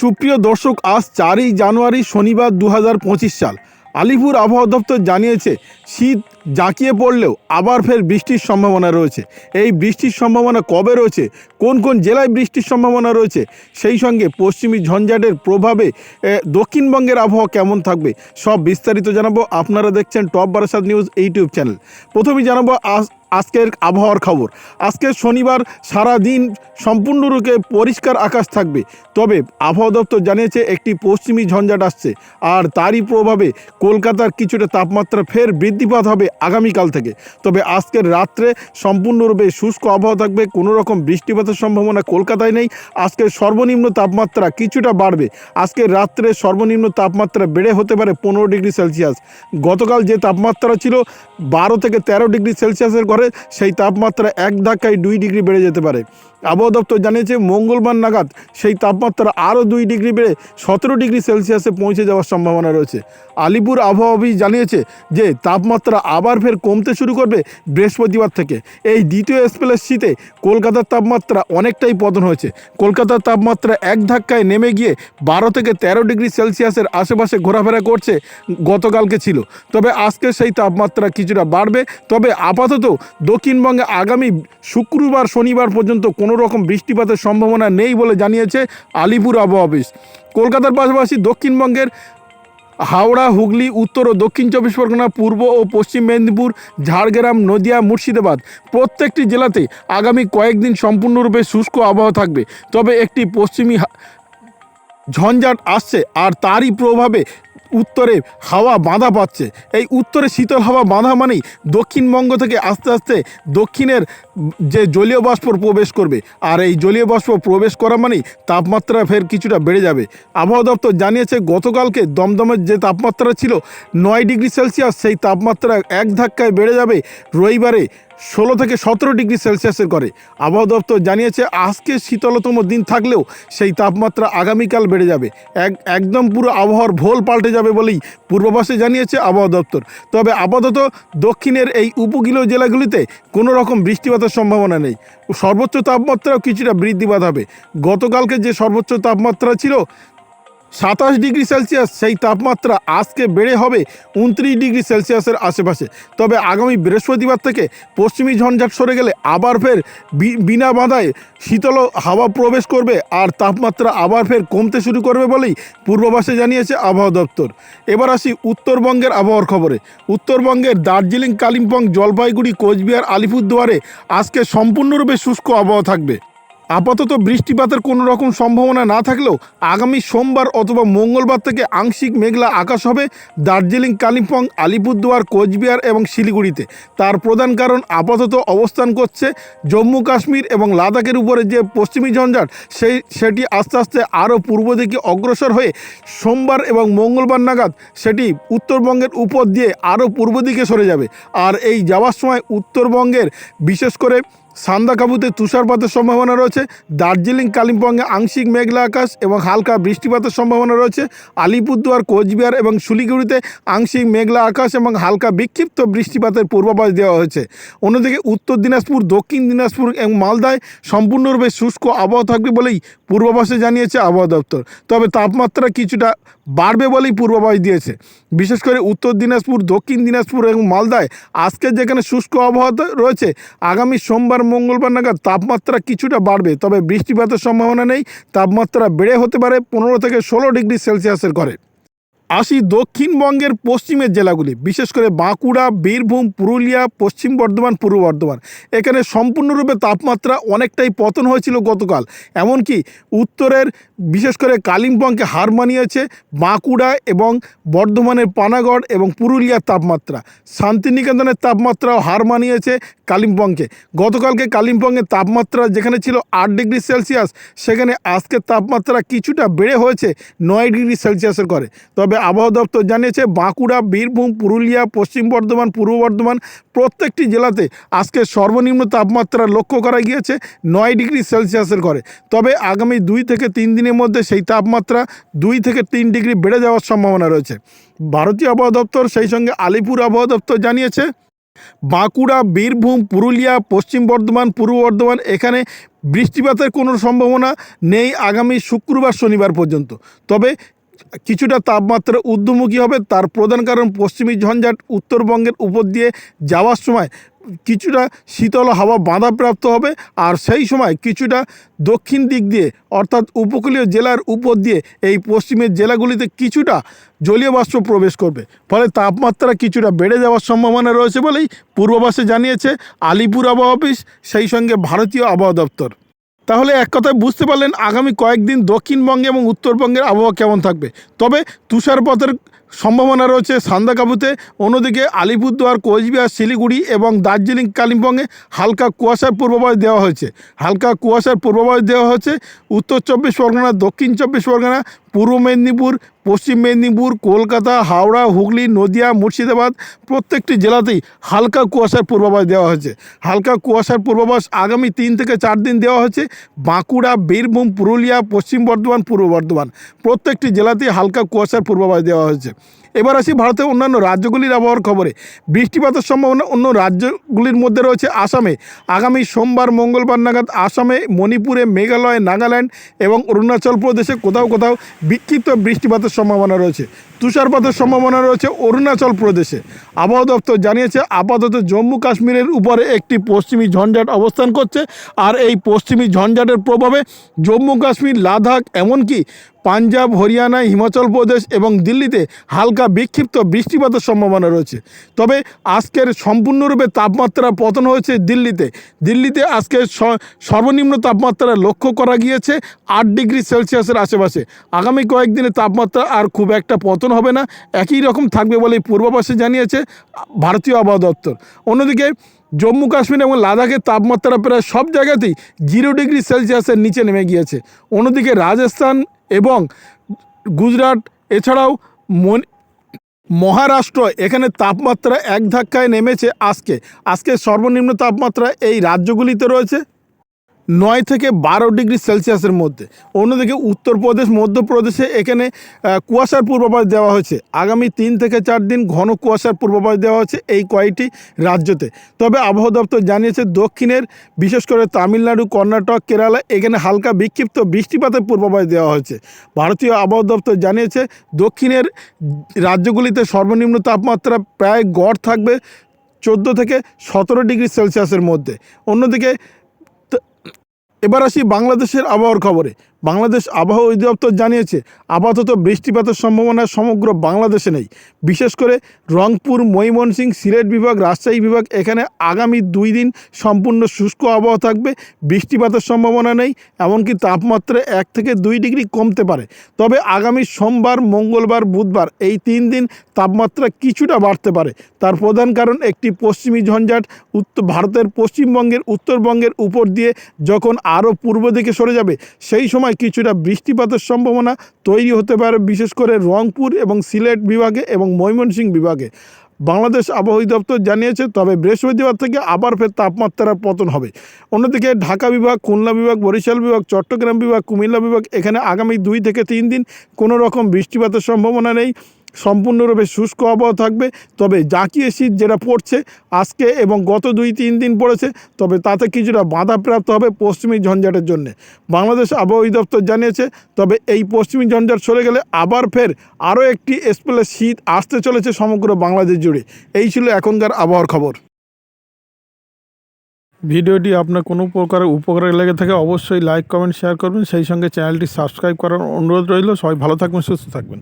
সুপ্রিয় দর্শক, আজ চারই জানুয়ারি শনিবার দু হাজার পঁচিশ সাল। আলিপুর আবহাওয়া দপ্তর জানিয়েছে, শীত জাঁকিয়ে পড়লেও আবার ফের বৃষ্টির সম্ভাবনা রয়েছে। এই বৃষ্টির সম্ভাবনা কবে রয়েছে, কোন কোন জেলায় বৃষ্টির সম্ভাবনা রয়েছে, সেই সঙ্গে পশ্চিমী ঝঞ্ঝাটের প্রভাবে দক্ষিণবঙ্গের আবহাওয়া কেমন থাকবে, সব বিস্তারিত জানাব আপনারা দেখছেন top Barasat news YouTube channel. প্রথমেই জানাব, আজ আজকের আবহাওয়ার খবর। আজকে শনিবার সারা দিন সম্পূর্ণরূপে পরিষ্কার আকাশ থাকবে। তবে আবহাওয়া দপ্তর জানিয়েছে, একটি পশ্চিমী ঝঞ্ঝাট আসছে। আর তারই প্রভাবে কলকাতার কিছুটা তাপমাত্রা ফের বৃদ্ধিপাত হবে আগামীকাল থেকে। তবে আজকের রাত্রে সম্পূর্ণরূপে শুষ্ক আবহাওয়া থাকবে। কোনো রকম বৃষ্টিপাতের সম্ভাবনা কলকাতায় নেই। আজকের সর্বনিম্ন তাপমাত্রা কিছুটা বাড়বে। আজকের রাত্রে সর্বনিম্ন তাপমাত্রা বেড়ে হতে পারে পনেরো ডিগ্রি সেলসিয়াস। গতকাল যে তাপমাত্রা ছিল বারো থেকে তেরো ডিগ্রি সেলসিয়াসের ঘরে সেই তাপমাত্রা এক ধাক্কায় দুই ডিগ্রি বেড়ে যেতে পারে। আবহাওয়া দপ্তর জানিয়েছে, মঙ্গলবার নাগাদ সেই তাপমাত্রা আরও দুই ডিগ্রি বেড়ে সতেরো ডিগ্রি সেলসিয়াসে পৌঁছে যাওয়ার সম্ভাবনা রয়েছে। আলিপুর আবহাওয়া অফিস জানিয়েছে যে, তাপমাত্রা আবার ফের কমতে শুরু করবে বৃহস্পতিবার থেকে। এই দ্বিতীয় স্পেলের শীতে কলকাতার তাপমাত্রা অনেকটাই পতন হয়েছে। কলকাতার তাপমাত্রা এক ধাক্কায় নেমে গিয়ে বারো থেকে তেরো ডিগ্রি সেলসিয়াসের আশেপাশে ঘোরাফেরা করছে গতকালকে ছিল। তবে আজকে সেই তাপমাত্রা কিছুটা বাড়বে। তবে আপাতত দক্ষিণবঙ্গে আগামী শুক্রবার, শনিবার পর্যন্ত কোনো রকম বৃষ্টিপাতের সম্ভাবনা নেই বলে জানিয়েছে আলিপুর আবহাওয়া অফিস। কলকাতার পাশাপাশি দক্ষিণবঙ্গের হাওড়া, হুগলি, উত্তর ও দক্ষিণ চব্বিশ পরগনা, পূর্ব ও পশ্চিম মেদিনীপুর, ঝাড়গ্রাম, নদিয়া, মুর্শিদাবাদ প্রত্যেকটি জেলাতে আগামী কয়েকদিন সম্পূর্ণরূপে শুষ্ক আবহাওয়া থাকবে। তবে একটি পশ্চিমী ঝঞ্ঝাট আসছে আর তারই প্রভাবে উত্তরে হাওয়া বাঁধা পাচ্ছে। এই উত্তরে শীতল হাওয়া বাঁধা মানেই দক্ষিণবঙ্গ থেকে আস্তে আস্তে দক্ষিণের যে জলীয় বাষ্প প্রবেশ করবে। আর এই জলীয় বাষ্প প্রবেশ করা মানেই তাপমাত্রা ফের কিছুটা বেড়ে যাবে। আবহাওয়া দপ্তর জানিয়েছে, গতকালকে দমদমের যে তাপমাত্রা ছিল নয় ডিগ্রি সেলসিয়াস, সেই তাপমাত্রা এক ধাক্কায় বেড়ে যাবে রবিবারে ষোলো থেকে সতেরো ডিগ্রি সেলসিয়াসের করে আবহাওয়া দপ্তর জানিয়েছে, আজকে শীতলতম দিন থাকলেও সেই তাপমাত্রা আগামীকাল বেড়ে যাবে। এক, একদম পুরো আবহাওয়ার ভোল পাল্টে যাবে। বলেই পূর্বাভাসে জানিয়েছে আবহাওয়া দপ্তর। তবে আপাতত দক্ষিণের এই উপকূলীয় জেলাগুলিতে কোনো রকম বৃষ্টিপাতের সম্ভাবনা নেই। সর্বোচ্চ তাপমাত্রাও কিছুটা বৃদ্ধিপাত হবে। গতকালকে যে সর্বোচ্চ তাপমাত্রা ছিল সাতাশ ডিগ্রি সেলসিয়াস, সেই তাপমাত্রা আজকে বেড়ে হবে উনত্রিশ ডিগ্রি সেলসিয়াসের আশেপাশে। তবে আগামী বৃহস্পতিবার থেকে পশ্চিমী ঝঞ্ঝাট সরে গেলে আবার ফের বিনা বাধায় শীতল হাওয়া প্রবেশ করবে আর তাপমাত্রা আবার ফের কমতে শুরু করবে বলেই পূর্বাভাসে জানিয়েছে আবহাওয়া দপ্তর। এবার আসি উত্তরবঙ্গের আবহাওয়ার খবরে। উত্তরবঙ্গের দার্জিলিং, কালিম্পং, জলপাইগুড়ি, কোচবিহার, আলিপুরদুয়ারে আজকে সম্পূর্ণরূপে শুষ্ক আবহাওয়া থাকবে। আপাতত বৃষ্টিপাতের কোনো রকম সম্ভাবনা না থাকলেও আগামী সোমবার অথবা মঙ্গলবার থেকে আংশিক মেঘলা আকাশ হবে দার্জিলিং, কালিম্পং, আলিপুরদুয়ার, কোচবিহার এবং শিলিগুড়িতে। তার প্রধান কারণ আপাতত অবস্থান করছে জম্মু, কাশ্মীর এবং লাদাখের উপরে যে পশ্চিমী ঝঞ্ঝাট, সেই সেটি আস্তে আস্তে আরও পূর্ব দিকে অগ্রসর হয়ে সোমবার এবং মঙ্গলবার নাগাদ সেটি উত্তরবঙ্গের উপর দিয়ে আরও পূর্ব দিকে সরে যাবে। আর এই যাওয়ার সময় উত্তরবঙ্গের, বিশেষ করে সান্দাকাবুতে তুষারপাতের সম্ভাবনা রয়েছে, দার্জিলিং, কালিম্পংয়ে আংশিক মেঘলা আকাশ এবং হালকা বৃষ্টিপাতের সম্ভাবনা রয়েছে, আলিপুরদুয়ার, কোচবিহার এবং শিলিগুড়িতে আংশিক মেঘলা আকাশ এবং হালকা বিক্ষিপ্ত বৃষ্টিপাতের পূর্বাভাস দেওয়া হয়েছে। অন্যদিকে উত্তর দিনাজপুর, দক্ষিণ দিনাজপুর এবং মালদায় সম্পূর্ণরূপে শুষ্ক আবহাওয়া থাকবে বলেই পূর্বাভাসে জানিয়েছে আবহাওয়া দপ্তর। তবে তাপমাত্রা কিছুটা বাড়বে বলেই পূর্বাভাস দিয়েছে। বিশেষ করে উত্তর দিনাজপুর, দক্ষিণ দিনাজপুর এবং মালদায় আজকে যেখানে শুষ্ক আবহাওয়া রয়েছে, আগামী সোমবার মঙ্গলবার নাগাদ তাপমাত্রা কিছুটা বাড়বে, তবে বৃষ্টিপাতের সম্ভাবনা নেই। তাপমাত্রা বেড়ে হতে পারে পনেরো থেকে ষোলো ডিগ্রি সেলসিয়াসের করে আসি দক্ষিণবঙ্গের পশ্চিমের জেলাগুলি, বিশেষ করে বাঁকুড়া, বীরভূম, পুরুলিয়া, পশ্চিম বর্ধমান, পূর্ব বর্ধমান। এখানে সম্পূর্ণরূপে তাপমাত্রা অনেকটাই পতন হয়েছিল গতকাল। এমনকি উত্তরের, বিশেষ করে কালিম্পংকে হার মানিয়েছে বাঁকুড়া এবং বর্ধমানের পানাগড় এবং পুরুলিয়ার তাপমাত্রা। শান্তিনিকেতনের তাপমাত্রাও হার মানিয়েছে কালিম্পংকে। গতকালকে কালিম্পংয়ের তাপমাত্রা যেখানে ছিল আট ডিগ্রি সেলসিয়াস, সেখানে আজকের তাপমাত্রা কিছুটা বেড়ে হয়েছে নয় ডিগ্রি সেলসিয়াসের করে তবে আবহাওয়া দপ্তর জানিয়েছে, বাঁকুড়া, বীরভূম, পুরুলিয়া, পশ্চিম বর্ধমান, পূর্ব বর্ধমান প্রত্যেকটি জেলাতে আজকে সর্বনিম্ন তাপমাত্রা লক্ষ্য করা গিয়েছে, নয় ডিগ্রি সেলসিয়াসের করে তবে আগামী দুই থেকে তিন দিনের মধ্যে সেই তাপমাত্রা দুই থেকে তিন ডিগ্রি বেড়ে যাওয়ার সম্ভাবনা রয়েছে। ভারতীয় আবহাওয়া দপ্তর সেই সঙ্গে আলিপুর আবহাওয়া দপ্তর জানিয়েছে, বাঁকুড়া, বীরভূম, পুরুলিয়া, পশ্চিম বর্ধমান, পূর্ব বর্ধমান এখানে বৃষ্টিপাতের কোনো সম্ভাবনা নেই আগামী শুক্রবার, শনিবার পর্যন্ত। তবে কিছুটা তাপমাত্রা ঊর্ধ্বমুখী হবে। তার প্রধান কারণ পশ্চিমী ঝঞ্ঝাট উত্তরবঙ্গের উপর দিয়ে যাওয়ার সময় কিছুটা শীতল হাওয়া বাধাপ্রাপ্ত হবে আর সেই সময় কিছুটা দক্ষিণ দিক দিয়ে অর্থাৎ উপকূলীয় জেলার উপর দিয়ে এই পশ্চিমের জেলাগুলিতে কিছুটা জলীয় বাষ্প প্রবেশ করবে। ফলে তাপমাত্রা কিছুটা বেড়ে যাওয়ার সম্ভাবনা রয়েছে বলেই পূর্বাভাসে জানিয়েছে আলিপুর আবহাওয়া অফিস, সেই সঙ্গে ভারতীয় আবহাওয়া দপ্তর। তাহলে এক কথায় বুঝতে পারলেন আগামী কয়েকদিন দক্ষিণবঙ্গে এবং উত্তরবঙ্গের আবহাওয়া কেমন থাকবে। তবে তুষারপথের সম্ভাবনা রয়েছে সান্দাকাবুতে, অন্যদিকে আলিপুরদুয়ার, কোচবিহার, শিলিগুড়ি এবং দার্জিলিং, কালিম্পংয়ে হালকা কুয়াশার পূর্বাভাস দেওয়া হয়েছে। হালকা কুয়াশার পূর্বাভাস দেওয়া হয়েছে উত্তর চব্বিশ পরগনা, দক্ষিণ চব্বিশ পরগনা পূর্ব মেদিনীপুর, পশ্চিম মেদিনীপুর, কলকাতা, হাওড়া, হুগলি, নদিয়া, মুর্শিদাবাদ প্রত্যেকটি জেলাতেই হালকা কুয়াশার পূর্বাভাস দেওয়া হয়েছে। হালকা কুয়াশার পূর্বাভাস আগামী তিন থেকে চার দিন দেওয়া হয়েছে। বাঁকুড়া, বীরভূম, পুরুলিয়া, পশ্চিম বর্ধমান, পূর্ব বর্ধমান প্রত্যেকটি জেলাতেই হালকা কুয়াশার পূর্বাভাস দেওয়া হয়েছে। এবার আসি ভারতের অন্যান্য রাজ্যগুলির আবহাওয়ার খবরে। বৃষ্টিপাতের সম্ভাবনা অন্য রাজ্যগুলির মধ্যে রয়েছে আসামে। আগামী সোমবার, মঙ্গলবার নাগাদ আসামে, মণিপুরে, মেঘালয়, নাগাল্যান্ড এবং অরুণাচল প্রদেশে কোথাও কোথাও বিক্ষিপ্ত বৃষ্টিপাতের সম্ভাবনা রয়েছে। তুষারপাতের সম্ভাবনা রয়েছে অরুণাচল প্রদেশে। আবহাওয়া দপ্তর জানিয়েছে, আপাতত জম্মু কাশ্মীরের উপরে একটি পশ্চিমী ঝঞ্ঝাট অবস্থান করছে আর এই পশ্চিমী ঝঞ্ঝাটের প্রভাবে জম্মু কাশ্মীর, লাদাখ, এমনকি পাঞ্জাব, হরিয়ানা, হিমাচল প্রদেশ এবং দিল্লিতে হালকা বিক্ষিপ্ত বৃষ্টিপাতের সম্ভাবনা রয়েছে। তবে আজকের সম্পূর্ণরূপে তাপমাত্রা পতন হয়েছে দিল্লিতে। দিল্লিতে আজকে সর্বনিম্ন তাপমাত্রা লক্ষ্য করা গিয়েছে আট ডিগ্রি সেলসিয়াসের আশেপাশে। আগামী কয়েকদিনে তাপমাত্রা আর খুব একটা পতন হবে না, একই রকম থাকবে বলে পূর্বাভাসে জানিয়েছে ভারতীয় আবহাওয়া দপ্তর। অন্যদিকে জম্মু কাশ্মীর এবং লাদাখের তাপমাত্রা প্রায় সব জায়গাতেই জিরো ডিগ্রি সেলসিয়াসের নিচে নেমে গিয়েছে। অন্যদিকে রাজস্থান এবং গুজরাট, এছাড়াও মন মহারাষ্ট্র এখানে তাপমাত্রা এক ধাক্কায় নেমেছে আজকে। আজকে সর্বনিম্ন তাপমাত্রা এই রাজ্যগুলিতে রয়েছে। নয় থেকে বারো ডিগ্রি সেলসিয়াসের মধ্যে। অন্যদিকে উত্তরপ্রদেশ, মধ্যপ্রদেশে এখানে কুয়াশার পূর্বাভাস দেওয়া হয়েছে। আগামী তিন থেকে চার দিন ঘন কুয়াশার পূর্বাভাস দেওয়া হয়েছে এই কয়েকটি রাজ্যতে। তবে আবহাওয়া দপ্তর জানিয়েছে, দক্ষিণের, বিশেষ করে তামিলনাড়ু, কর্ণাটক, কেরালা, এখানে হালকা বিক্ষিপ্ত বৃষ্টিপাতের পূর্বাভাস দেওয়া হয়েছে। ভারতীয় আবহাওয়া দপ্তর জানিয়েছে, দক্ষিণের রাজ্যগুলিতে সর্বনিম্ন তাপমাত্রা প্রায় গড় থাকবে চোদ্দ থেকে সতেরো ডিগ্রি সেলসিয়াসের মধ্যে। অন্যদিকে এবার আসি বাংলাদেশের আবহাওয়ার খবরে। বাংলাদেশ আবহাওয়া অধিদপ্তর জানিয়েছে, আপাতত বৃষ্টিপাতের সম্ভাবনা সমগ্র বাংলাদেশে নেই। বিশেষ করে রংপুর, ময়মনসিংহ, সিলেট বিভাগ, রাজশাহী বিভাগ, এখানে আগামী দুই দিন সম্পূর্ণ শুষ্ক আবহাওয়া থাকবে, বৃষ্টিপাতের সম্ভাবনা নেই, এমনকি তাপমাত্রা এক থেকে দুই ডিগ্রি কমতে পারে। তবে আগামী সোমবার, মঙ্গলবার, বুধবার এই তিন দিন তাপমাত্রা কিছুটা বাড়তে পারে। তার প্রধান কারণ একটি পশ্চিমী ঝঞ্ঝাট উত্তর ভারতের পশ্চিমবঙ্গের উত্তরবঙ্গের উপর দিয়ে যখন আরও পূর্ব দিকে সরে যাবে। সেই সময় কিছুটা বৃষ্টিপাতের সম্ভাবনা তৈরি হতে পারে, বিশেষ করে রংপুর এবং সিলেট বিভাগে এবং ময়মনসিংহ বিভাগে। বাংলাদেশ আবহাওয়া দপ্তর জানিয়েছে, তবে বৃহস্পতিবার থেকে আবার ফের তাপমাত্রার পতন হবে। অন্যদিকে ঢাকা বিভাগ, খুলনা বিভাগ, বরিশাল বিভাগ, চট্টগ্রাম বিভাগ, কুমিল্লা বিভাগ, এখানে আগামী দুই থেকে তিন দিন কোনো রকম বৃষ্টিপাতের সম্ভাবনা নেই। সম্পূর্ণরূপে শুষ্ক আবহাওয়া থাকবে। তবে জাঁকিয়ে শীত যেটা পড়ছে আজকে এবং গত দুই, তিন দিন পড়েছে, তবে তাতে কিছুটা বাধাপ্রাপ্ত হবে পশ্চিমী ঝঞ্ঝাটের জন্য। বাংলাদেশ আবহাওয়া দপ্তর জানিয়েছে, তবে এই পশ্চিমী ঝঞ্ঝাট সরে গেলে আবার ফের আরও একটি স্পেলে শীত আসতে চলেছে সমগ্র বাংলাদেশ জুড়ে। এই ছিল এখনকার আবহাওয়ার খবর। ভিডিওটি আপনার কোনো প্রকার উপকারে লেগে থাকে অবশ্যই লাইক, কমেন্ট, শেয়ার করবেন। সেই সঙ্গে চ্যানেলটি সাবস্ক্রাইব করার অনুরোধ রইল। সবাই ভালো থাকবেন, সুস্থ থাকবেন।